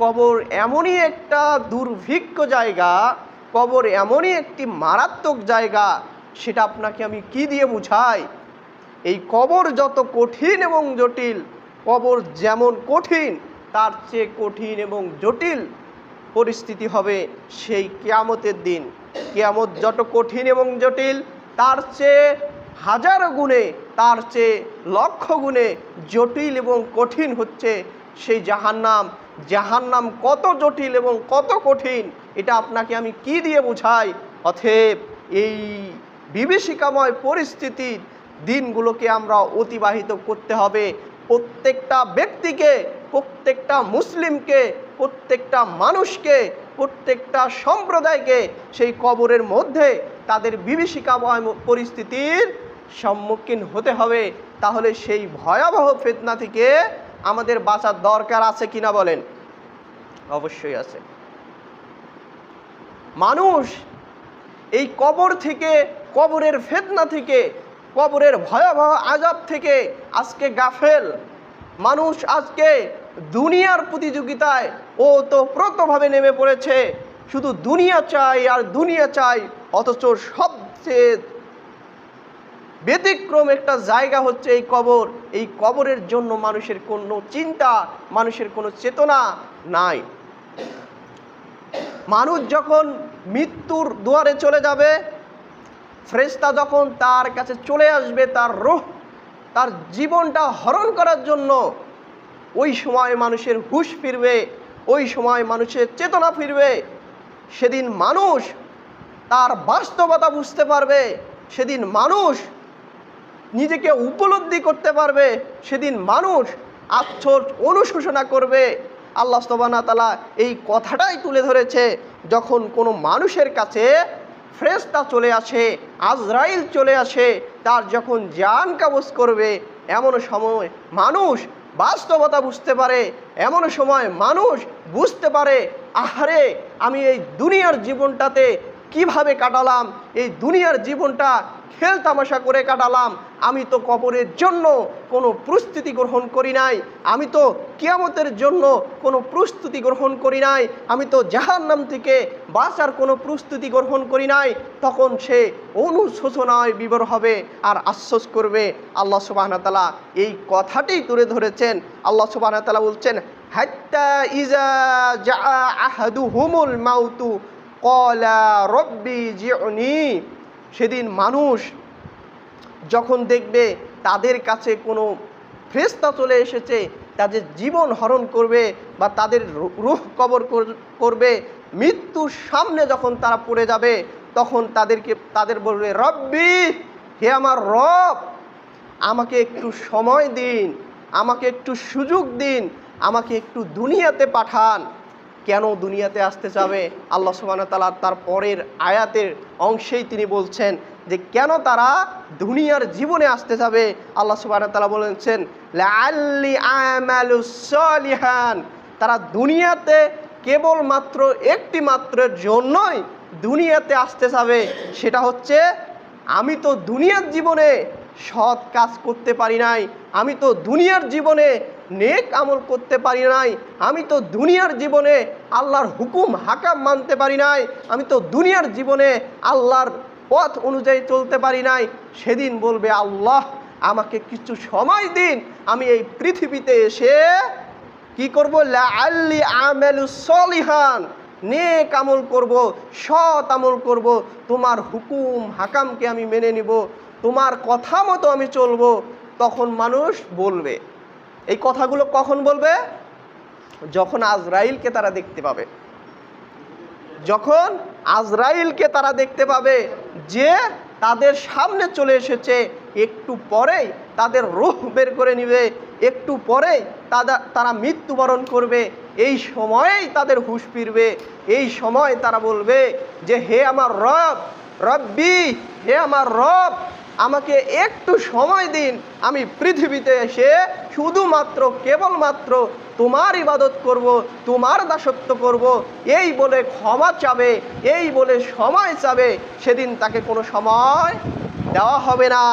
কবর এমনই একটা দুর্ভিক্ষ জায়গা, কবর এমনই একটি মারাত্মক জায়গা, সেটা আপনাকে আমি কি দিয়ে বুঝাই? এই কবর যত কঠিন এবং জটিল, কবর যেমন কঠিন, তার চেয়ে কঠিন এবং জটিল পরিস্থিতি হবে সেই কেয়ামতের দিন। কেয়ামত যত কঠিন এবং জটিল, তার চেয়ে হাজার গুণে, তার চেয়ে লক্ষ গুণে জটিল এবং কঠিন হচ্ছে সেই জাহান্নাম। জাহান্নাম কত জটিল এবং কত কঠিন, এটা আপনাকে আমি কি দিয়ে বোঝাই? অথেব এই বিভীষিকাময় পরিস্থিতির দিনগুলোকে আমরা অতিবাহিত করতে হবে। প্রত্যেকটা ব্যক্তিকে, প্রত্যেকটা মুসলিমকে, প্রত্যেকটা মানুষকে, প্রত্যেকটা সম্প্রদায়কে সেই কবরের মধ্যে তাদের বিভীষিকাময় পরিস্থিতির সম্মুখীন হতে হবে। তাহলে সেই ভয়াবহ ফেতনা থেকে আমাদের বাঁচার দরকার আছে কিনা বলেন? অবশ্যই আছে। মানুষ এই কবর থেকে, কবরের ফেতনা থেকে, কবরের ভয়াবহ আজাব থেকে আজকে গাফেল। মানুষ আজকে দুনিয়ার প্রতিযোগিতায় ও তো প্রতভাবে নেমে পড়েছে। শুধু দুনিয়া চাই আর দুনিয়া চাই, অথচ সবচেয়ে ব্যতিক্রম একটা জায়গা হচ্ছে এই কবর। এই কবরের জন্য মানুষের কোনো চিন্তা, মানুষের কোনো চেতনা নাই। মানুষ যখন মৃত্যুর দুয়ারে চলে যাবে ফ্রেস্তা যখন তার কাছে চলে আসবে, তার রোহ, তার জীবনটা হরণ করার জন্য, ওই সময় মানুষের হুশ ফিরবে, ওই সময় মানুষের চেতনা ফিরবে। সেদিন মানুষ তার বাস্তবতা বুঝতে পারবে। সেদিন মানুষ নিজেকে উপলব্ধি করতে পারবে, সেদিন মানুষ আশ্চর্য অনুশোচনা করবে। আল্লাহ স্তবানা তালা এই কথাটাই তুলে ধরেছে, যখন কোনো মানুষের কাছে ফ্রেস্তা চলে আসে, আজরাইল চলে আসে, তার যখন জান কাবজ করবে, এমন সময় মানুষ বাস্তবতা বুঝতে পারে, এমন সময় মানুষ বুঝতে পারে, আহারে, আমি এই দুনিয়ার জীবনটাতে কীভাবে কাটালাম, এই দুনিয়ার জীবনটা খেল তামাশা করে কাটালাম। আমি তো কবরের জন্য কোনো প্রস্তুতি গ্রহণ করি নাই। আমি তো কিয়ামতের জন্য কোনো প্রস্তুতি গ্রহণ করি নাই। আমি তো জাহান্নাম থেকে বাঁচার কোনো প্রস্তুতি গ্রহণ করি নাই। তখন সে অনুশোচনায় বিবর হবে আর আশ্বাস করবে। আল্লাহ সুবাহতালা এই কথাটি তুলে ধরেছেন। আল্লাহ সুবাহতালা বলছেন, হাত্তা ইজা জা আহাদু হুমুল মাউতু কলা রব্বি জিউনি। সেদিন মানুষ যখন দেখবে তাদের কাছে কোনো ফ্রেস্তা চলে এসেছে, তাদের জীবন হরণ করবে বা তাদের রুহ কবর কর- করবে, মৃত্যুর সামনে যখন তারা পড়ে যাবে, তখন তাদেরকে, তাদের বলবে, রব্বি, হে আমার রব, আমাকে একটু সময় দিন, আমাকে একটু সুযোগ দিন, আমাকে একটু দুনিয়াতে পাঠান। কেন দুনিয়াতে আসতে যাবে? আল্লাহ সুবাহ তালা তার পরের আয়াতের অংশেই তিনি বলছেন যে, কেন তারা দুনিয়ার জীবনে আসতে যাবে? আল্লাহ সুবাহ তালা বলেছেন তারা দুনিয়াতে কেবলমাত্র একটি মাত্রের জন্যই দুনিয়াতে আসতে যাবে। সেটা হচ্ছে, আমি তো দুনিয়ার জীবনে সৎ কাজ করতে পারি নাই। আমি তো দুনিয়ার জীবনে নেক আমল করতে পারি নাই। আমি তো দুনিয়ার জীবনে আল্লাহর হুকুম, হাকাম মানতে পারি নাই। আমি তো দুনিয়ার জীবনে আল্লাহর পথ অনুযায়ী চলতে পারি নাই। সেদিন বলবে, আল্লাহ, আমাকে কিছু সময় দিন। আমি এই পৃথিবীতে এসে কি করব? আল্লি আমেলু সলিহান। নেক আমল করব, সৎ আমল করব। তোমার হুকুম, হাকামকে আমি মেনে নিব। তোমার কথা মতো আমি চলবো, তখন মানুষ বলবে। এই কথাগুলো কখন বলবে? যখন আজরাইলকে তারা দেখতে পাবে। যখন আজরাইলকে তারা দেখতে পাবে যে তাদের সামনে চলে এসেছে, একটু পরেই তাদের রুহ বের করে নিবে, একটু পরেই তারা তারা মৃত্যুবরণ করবে, এই সময়েই তাদের হুঁশ ফিরবে, এই সময় তারা বলবে যে, হে আমার রব, রব্বি, হে আমার রব আমাকে একটু সময় দিন, আমি পৃথিবীতে এসে শুধুমাত্র, কেবলমাত্র তোমার ইবাদত করব, তোমার দাসত্ব করব, এই বলে ক্ষমা চাবে, এই বলে সময় চাবে, সেদিন তাকে কোনো সময় দেওয়া হবে না।